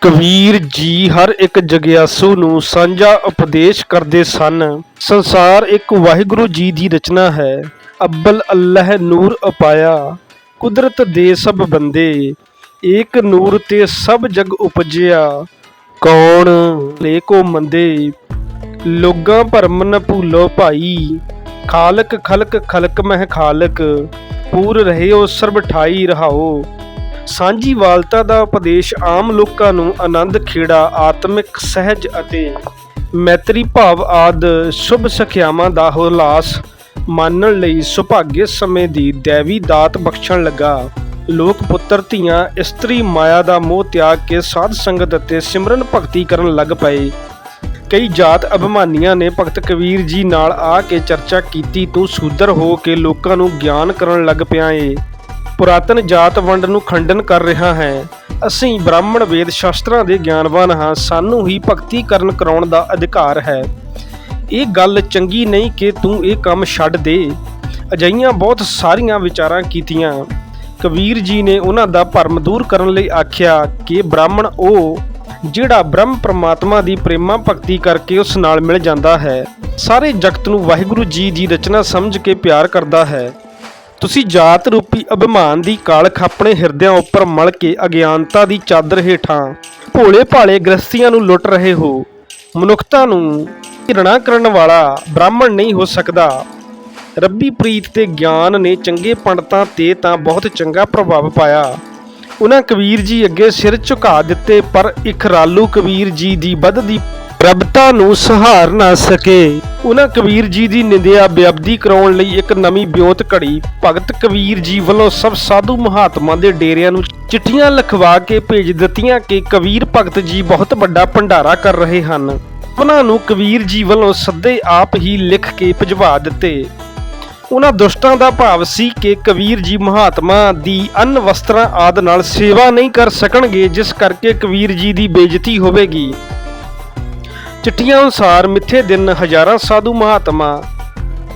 ਕਬੀਰ ਜੀ ਹਰ ਇੱਕ ਜਗਿਆਸੂ ਨੂੰ ਸਾਂਝਾ ਉਪਦੇਸ਼ ਕਰਦੇ ਸਨ। ਸੰਸਾਰ ਇੱਕ ਵਾਹਿਗੁਰੂ ਜੀ ਦੀ ਰਚਨਾ ਹੈ। ਅੱਬਲ ਅੱਲਾਹ ਨੂਰ ਅਪਾਇਆ, ਕੁਦਰਤ ਦੇ ਸਭ ਬੰਦੇ, ਏਕ ਨੂਰ ਤੇ ਸਭ ਜਗ ਉਪਜਿਆ। ਕੌਣ ਲੇਕੋ ਮੰਦੇ? ਲੋਗਾਂ ਭਰਮ ਨ ਭੂਲੋ ਭਾਈ। ਖਾਲਕ ਖਲਕ ਖਲਕ ਮਹਿ ਖਾਲਕ, ਪੂਰ ਰਹਿਓ ਸਰਬ ਠਾਈ ਰਹਾਓ। ਸਾਂਝੀ ਵਾਲਤਾ ਦਾ ਉਪਦੇਸ਼ ਆਮ ਲੋਕਾਂ ਨੂੰ ਆਨੰਦ, ਖੇੜਾ, ਆਤਮਿਕ ਸਹਿਜ ਅਤੇ ਮੈਤਰੀ ਭਾਵ ਆਦ ਸ਼ੁਭ ਸਖਿਆਵਾਂ ਦਾ ਹੁਲਾਸ ਮਾਨਣ ਲਈ ਸੁਭਾਗੇ ਸਮੇਂ ਦੀ ਦੇਵੀ ਦਾਤ ਬਖਸ਼ਣ ਲੱਗਾ। ਲੋਕ ਪੁੱਤਰ, ਧੀਆਂ, ਇਸਤਰੀ, ਮਾਇਆ ਦਾ ਮੋਹ ਤਿਆਗ ਕੇ ਸਾਧ ਸੰਗਤ ਅਤੇ ਸਿਮਰਨ ਭਗਤੀ ਕਰਨ ਲੱਗ ਪਏ। ਕਈ ਜਾਤ ਅਭਿਮਾਨੀਆਂ ਨੇ ਭਗਤ ਕਬੀਰ ਜੀ ਨਾਲ ਆ ਕੇ ਚਰਚਾ ਕੀਤੀ ਤੂੰ ਸੂਦਰ ਹੋ ਕੇ ਲੋਕਾਂ ਨੂੰ ਗਿਆਨ ਕਰਨ ਲੱਗ ਪਿਆ ਏ। ਪੁਰਾਤਨ ਜਾਤ ਵੰਡ ਨੂੰ ਖੰਡਨ ਕਰ ਰਿਹਾ ਹੈ। ਅਸੀਂ ਬ੍ਰਾਹਮਣ ਵੇਦ ਸ਼ਾਸਤਰਾਂ ਦੇ ਗਿਆਨਵਾਨ ਹਾਂ, ਸਾਨੂੰ ਹੀ ਭਗਤੀ ਕਰਨ ਕਰਾਉਣ ਦਾ ਅਧਿਕਾਰ ਹੈ। ਇਹ ਗੱਲ ਚੰਗੀ ਨਹੀਂ ਕਿ ਤੂੰ ਇਹ ਕੰਮ ਛੱਡ ਦੇ। ਅਜਈਆਂ ਬਹੁਤ ਸਾਰੀਆਂ ਵਿਚਾਰਾਂ ਕੀਤੀਆਂ। ਕਬੀਰ ਜੀ ਨੇ ਉਹਨਾਂ ਦਾ ਭਰਮ ਦੂਰ ਕਰਨ ਲਈ ਆਖਿਆ ਕਿ ਬ੍ਰਾਹਮਣ ਉਹ, ਜਿਹੜਾ ਬ੍ਰਹਮ ਪ੍ਰਮਾਤਮਾ ਦੀ ਪ੍ਰੇਮਾ ਭਗਤੀ ਕਰਕੇ ਉਸ ਨਾਲ ਮਿਲ ਜਾਂਦਾ ਹੈ। ਸਾਰੇ ਜਗਤ ਨੂੰ ਵਾਹਿਗੁਰੂ ਜੀ ਦੀ ਰਚਨਾ ਸਮਝ ਕੇ ਪਿਆਰ ਕਰਦਾ ਹੈ। ਤੁਸੀਂ ਜਾਤ ਰੂਪੀ ਅਭਿਮਾਨ ਦੀ ਕਾਲਖ ਆਪਣੇ ਹਿਰਦਿਆਂ ਉੱਪਰ ਮਲ ਕੇ ਅਗਿਆਨਤਾ ਦੀ ਚਾਦਰ ਹੇਠਾਂ ਭੋਲੇ ਭਾਲੇ ਗ੍ਰਸਤੀਆਂ ਨੂੰ ਲੁੱਟ ਰਹੇ ਹੋ। ਮਨੁੱਖਤਾ ਨੂੰ ਘਿਰਣਾ ਕਰਨ ਵਾਲਾ ਬ੍ਰਾਹਮਣ ਨਹੀਂ ਹੋ ਸਕਦਾ। ਰੱਬੀ ਪ੍ਰੀਤ ਤੇ ਗਿਆਨ ਨੇ ਚੰਗੇ ਪੰਡਤਾਂ ਤੇ ਤਾਂ ਬਹੁਤ ਚੰਗਾ ਪ੍ਰਭਾਵ ਪਾਇਆ। ਉਹਨਾਂ ਕਬੀਰ ਜੀ ਅੱਗੇ ਸਿਰ ਝੁਕਾ ਦਿੱਤੇ, ਪਰ ਇਖਰਾਲੂ ਕਬੀਰ ਜੀ ਦੀ ਵੱਧਦੀ ਪ੍ਰਭਤਾ ਨੂੰ ਸਹਾਰ ਨਾ ਸਕੇ। ਉਹਨਾਂ ਕਬੀਰ ਜੀ ਦੀ ਨਿੰਦਿਆ ਬੇਅਬਦੀ ਕਰਾਉਣ ਲਈ ਇੱਕ ਨਵੀਂ ਬਿਉਂਤ ਘੜੀ ਭਗਤ ਕਬੀਰ ਜੀ ਵੱਲੋਂ ਸਭ ਸਾਧੂ ਮਹਾਤਮਾ ਦੇ ਡੇਰਿਆਂ ਨੂੰ ਚਿੱਠੀਆਂ ਲਿਖਵਾ ਕੇ ਭੇਜ ਦਿੱਤੀਆਂ ਕਿ ਕਬੀਰ ਭਗਤ ਜੀ ਬਹੁਤ ਵੱਡਾ ਭੰਡਾਰਾ ਕਰ ਰਹੇ ਹਨ। ਉਹਨਾਂ ਨੂੰ ਕਬੀਰ ਜੀ ਵੱਲੋਂ ਸੱਦੇ ਆਪ ਹੀ ਲਿਖ ਕੇ ਭਜਵਾ ਦਿੱਤੇ। ਉਹਨਾਂ ਦੁਸ਼ਟਾਂ ਦਾ ਭਾਵ ਸੀ ਕਿ ਕਬੀਰ ਜੀ ਮਹਾਤਮਾ ਦੀ ਅੰਨ ਵਸਤਰਾਂ ਆਦ ਨਾਲ ਸੇਵਾ ਨਹੀਂ ਕਰ ਸਕਣਗੇ, ਜਿਸ ਕਰਕੇ ਕਬੀਰ ਜੀ ਦੀ ਬੇਇੱਜ਼ਤੀ ਹੋਵੇਗੀ। ਚਿੱਠੀਆਂ ਅਨੁਸਾਰ ਮਿੱਥੇ ਦਿਨ ਹਜ਼ਾਰਾਂ ਸਾਧੂ ਮਹਾਤਮਾ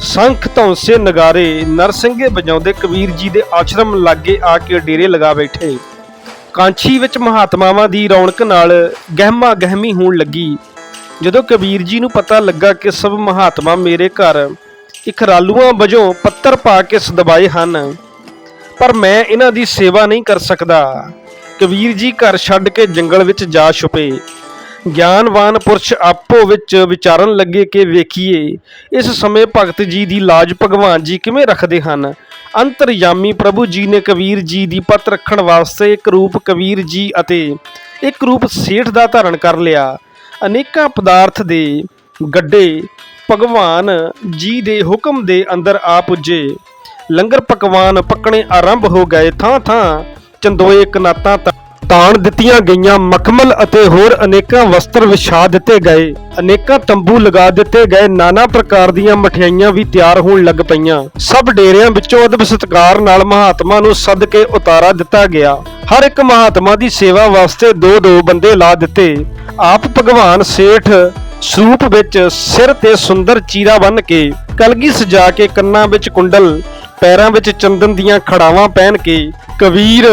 ਸੰਖ ਧੌਂਸੇ ਨਗਾਰੇ ਨਰਸਿੰਘੇ ਵਜਾਉਂਦੇ ਕਬੀਰ ਜੀ ਦੇ ਆਸ਼ਰਮ ਲਾਗੇ ਆ ਕੇ ਡੇਰੇ ਲਗਾ ਬੈਠੇ। ਕਾਂਛੀ ਵਿੱਚ ਮਹਾਤਮਾਵਾਂ ਦੀ ਰੌਣਕ ਨਾਲ ਗਹਿਮਾ ਗਹਿਮੀ ਹੋਣ ਲੱਗੀ। ਜਦੋਂ ਕਬੀਰ ਜੀ ਨੂੰ ਪਤਾ ਲੱਗਾ ਕਿ ਸਭ ਮਹਾਤਮਾ ਮੇਰੇ ਘਰ ਇਖਰਾਲੂਆਂ ਵਜੋਂ ਪੱਤਰ ਪਾ ਕੇ ਸਦਬਾਏ ਹਨ, ਪਰ ਮੈਂ ਇਹਨਾਂ ਦੀ ਸੇਵਾ ਨਹੀਂ ਕਰ ਸਕਦਾ। ਕਬੀਰ ਜੀ ਘਰ ਛੱਡ ਕੇ ਜੰਗਲ ਵਿੱਚ ਜਾ ਛੁਪੇ। ਗਿਆਨਵਾਨ ਪੁਰਸ਼ ਆਪੋ ਵਿੱਚ ਵਿਚਾਰਨ ਲੱਗੇ ਕਿ ਵੇਖੀਏ, ਇਸ ਸਮੇਂ ਭਗਤ ਜੀ ਦੀ ਲਾਜ ਭਗਵਾਨ ਜੀ ਕਿਵੇਂ ਰੱਖਦੇ ਹਨ? ਅੰਤਰਯਾਮੀ ਪ੍ਰਭੂ ਜੀ ਨੇ ਕਬੀਰ ਜੀ ਦੀ ਪਤ ਰੱਖਣ ਵਾਸਤੇ ਇੱਕ ਰੂਪ ਕਬੀਰ ਜੀ ਅਤੇ ਇੱਕ ਰੂਪ ਸੇਠ ਦਾ ਧਾਰਨ ਕਰ ਲਿਆ। ਅਨੇਕਾਂ ਪਦਾਰਥ ਦੇ ਗੱਡੇ ਭਗਵਾਨ ਜੀ ਦੇ ਹੁਕਮ ਦੇ ਅੰਦਰ ਆ ਪੁੱਜੇ। ਲੰਗਰ ਪਕਵਾਨ ਪੱਕਣੇ ਆਰੰਭ ਹੋ ਗਏ ਥਾਂ ਥਾਂ ਚੰਦੋਏ ਕਨਾਤਾਂ ਤ- ਤਾਣ ਦਿੱਤੀਆਂ ਗਈਆਂ ਮਖਮਲ ਅਤੇ ਹੋਰ ਅਨੇਕਾਂ ਵਸਤਰ ਵਿਛਾ ਦਿੱਤੇ ਗਏ। ਅਨੇਕਾਂ ਤੰਬੂ ਲਗਾ ਦਿੱਤੇ ਗਏ। ਨਾਨਾ ਪ੍ਰਕਾਰ ਦੀਆਂ ਮਠਿਆਈਆਂ ਵੀ ਤਿਆਰ ਹੋਣ ਲੱਗ ਪਈਆਂ। ਸਭ ਡੇਰਿਆਂ ਵਿੱਚੋਂ ਅਦਬ ਸਤਕਾਰ ਨਾਲ ਮਹਾਤਮਾ ਨੂੰ ਸੱਦ ਕੇ ਉਤਾਰਾ ਦਿੱਤਾ ਗਿਆ। ਹਰ ਇੱਕ ਮਹਾਤਮਾ ਦੀ ਸੇਵਾ ਵਾਸਤੇ ਦੋ ਦੋ ਬੰਦੇ ਲਾ ਦਿੱਤੇ। ਆਪ ਭਗਵਾਨ ਸੇਠ ਸਰੂਪ ਵਿੱਚ ਸਿਰ ਤੇ ਸੁੰਦਰ ਚੀਰਾ ਬੰਨ ਕੇ, ਕਲਗੀ ਸਜਾ ਕੇ ਕੰਨਾਂ ਵਿੱਚ ਕੁੰਡਲ, ਪੈਰਾਂ ਵਿੱਚ ਚੰਦਨ ਦੀਆਂ ਖੜਾਵਾਂ ਪਹਿਨ ਕੇ, ਕਬੀਰ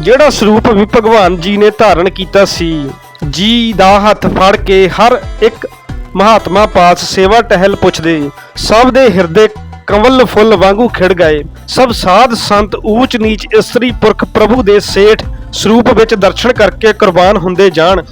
ਜਿਹੜਾ ਸਰੂਪ ਵੀ ਭਗਵਾਨ ਜੀ ਨੇ ਧਾਰਨ ਕੀਤਾ ਸੀ, ਜੀ ਦਾ ਹੱਥ ਫੜ ਕੇ ਹਰ ਇੱਕ ਮਹਾਤਮਾ ਪਾਸ ਸੇਵਾ ਟਹਿਲ ਪੁੱਛਦੇ। ਸਭ ਦੇ ਹਿਰਦੇ ਕੰਵਲ ਫੁੱਲ ਵਾਂਗੂ ਖਿੜ ਗਏ। ਸਭ ਸਾਧ ਸੰਤ ਊਚ ਨੀਚ ਇਸਤਰੀ ਪੁਰਖ ਪ੍ਰਭੂ ਦੇ ਸੇਠ ਸਰੂਪ ਵਿੱਚ ਦਰਸ਼ਨ ਕਰਕੇ ਕੁਰਬਾਨ ਹੁੰਦੇ ਜਾਣ।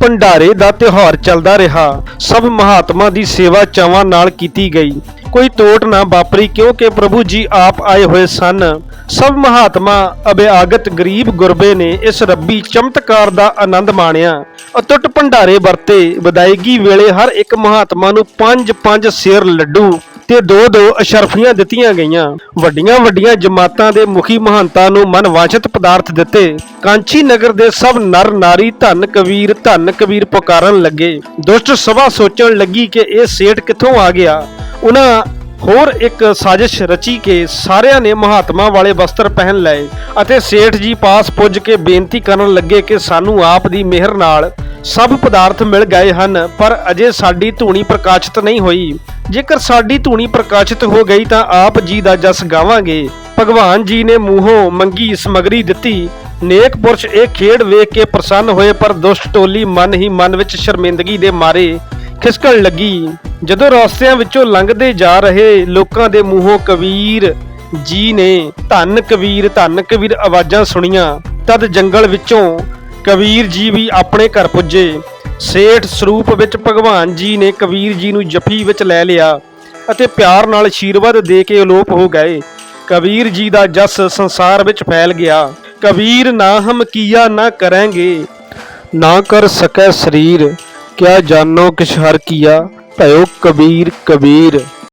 ਭੰਡਾਰੇ ਦਾ ਤਿਉਹਾਰ ਚੱਲਦਾ ਰਿਹਾ। ਸਭ ਮਹਾਤਮਾ ਦੀ ਸੇਵਾ ਚਾਵਾਂ ਨਾਲ ਕੀਤੀ ਗਈ। ਕੋਈ ਤੋਟ ਨਾ ਵਾਪਰੀ ਕਿਉਂਕਿ ਪ੍ਰਭੂ ਜੀ ਆਪ ਆਏ ਹੋਏ ਸਨ। ਸਭ ਮਹਾਤਮਾ ਅਭਿਆਗਤ ਗਰੀਬ ਗੁਰਬੇ ਨੇ ਇਸ ਰੱਬੀ ਚਮਤਕਾਰ ਦਾ ਆਨੰਦ ਮਾਣਿਆ ਅਤੁੱਟ ਭੰਡਾਰੇ ਵਰਤੇ। ਵਿਦਾਇਗੀ ਵੇਲੇ ਹਰ ਇੱਕ ਮਹਾਤਮਾ ਨੂੰ ਪੰਜ ਪੰਜ ਸੇਰ ਲੱਡੂ ਤੇ ਦੋ ਦੋ ਅਸ਼ਰਫੀਆਂ ਦਿੱਤੀਆਂ ਗਈਆਂ। ਵੱਡੀਆਂ ਵੱਡੀਆਂ ਜਮਾਤਾਂ ਦੇ ਮੁਖੀ ਮਹੰਤਾਂ ਨੂੰ ਮਨਵਾਂਛਿਤ ਪਦਾਰਥ ਦਿੱਤੇ। ਕਾਂਚੀ ਨਗਰ ਦੇ ਸਭ ਨਰ ਨਾਰੀ ਧੰਨ ਕਬੀਰ ਧੰਨ ਕਬੀਰ ਪੁਕਾਰਨ ਲੱਗੇ। ਦੁਸ਼ਟ ਸਭਾ ਸੋਚਣ ਲੱਗੀ ਕਿ ਇਹ ਸੇਠ ਕਿੱਥੋਂ ਆ ਗਿਆ? ਉਹਨਾਂ ਹੋਰ ਇੱਕ ਸਾਜ਼ਿਸ਼ ਰਚੀ ਕੇ ਸਾਰਿਆਂ ਨੇ ਮਹਾਤਮਾ ਵਾਲੇ ਵਸਤਰ ਪਹਿਨ ਲਏ ਅਤੇ ਸੇਠ ਜੀ ਪਾਸ ਪੁੱਜ ਕੇ ਬੇਨਤੀ ਕਰਨ ਲੱਗੇ ਕਿ ਸਾਨੂੰ ਆਪ ਦੀ ਮਿਹਰ ਨਾਲ ਸਭ ਪਦਾਰਥ ਮਿਲ ਗਏ ਹਨ, ਪਰ ਅਜੇ ਸਾਡੀ ਧੂਣੀ ਪ੍ਰਕਾਸ਼ਿਤ ਨਹੀਂ ਹੋਈ। ਜੇਕਰ ਸਾਡੀ ਧੂਣੀ ਪ੍ਰਕਾਸ਼ਿਤ ਹੋ ਗਈ ਤਾਂ ਆਪ ਜੀ ਦਾ ਜਸ ਗਾਵਾਂਗੇ। ਭਗਵਾਨ ਜੀ ਨੇ ਮੂੰਹੋਂ ਮੰਗੀ ਸਮਗਰੀ ਦਿੱਤੀ। ਨੇਕ ਪੁਰਸ਼ ਇਹ ਖੇਡ ਵੇਖ ਕੇ ਪ੍ਰਸੰਨ ਹੋਏ, ਪਰ ਦੁਸ਼ਟ ਟੋਲੀ ਮਨ ਹੀ ਮਨ ਵਿੱਚ ਸ਼ਰਮਿੰਦਗੀ ਦੇ ਮਾਰੇ। ਖਿਸਕਣ ਲੱਗੀ। ਜਦੋਂ ਰਸਤਿਆਂ ਵਿੱਚੋਂ ਲੰਘਦੇ ਜਾ ਰਹੇ ਲੋਕਾਂ ਦੇ ਮੂੰਹੋਂ ਕਬੀਰ ਜੀ ਨੇ ਧੰਨ ਕਬੀਰ ਧੰਨ ਕਬੀਰ ਆਵਾਜ਼ਾਂ ਸੁਣੀਆਂ। ਤਦ ਜੰਗਲ ਵਿੱਚੋਂ ਕਬੀਰ ਜੀ ਵੀ ਆਪਣੇ ਘਰ ਪੁੱਜੇ। ਸੇਠ ਸਰੂਪ ਵਿੱਚ ਭਗਵਾਨ ਜੀ ਨੇ ਕਬੀਰ ਜੀ ਨੂੰ ਜਫੀ ਵਿੱਚ ਲੈ ਲਿਆ ਅਤੇ ਪਿਆਰ ਨਾਲ ਆਸ਼ੀਰਵਾਦ ਦੇ ਕੇ ਅਲੋਪ ਹੋ ਗਏ। ਕਬੀਰ ਜੀ ਦਾ ਜਸ ਸੰਸਾਰ ਵਿੱਚ ਫੈਲ ਗਿਆ। ਕਬੀਰ, ਨਾ ਹਮ ਕੀਆ ਨਾ ਕਰਾਂਗੇ, ਨਾ ਕਰ ਸਕੈ ਸਰੀਰ। ਕਿਆ ਜਾਨੋ ਕਿਛ ਹਰ ਕੀਆ ਭਇਓ ਕਬੀਰ ਕਬੀਰ।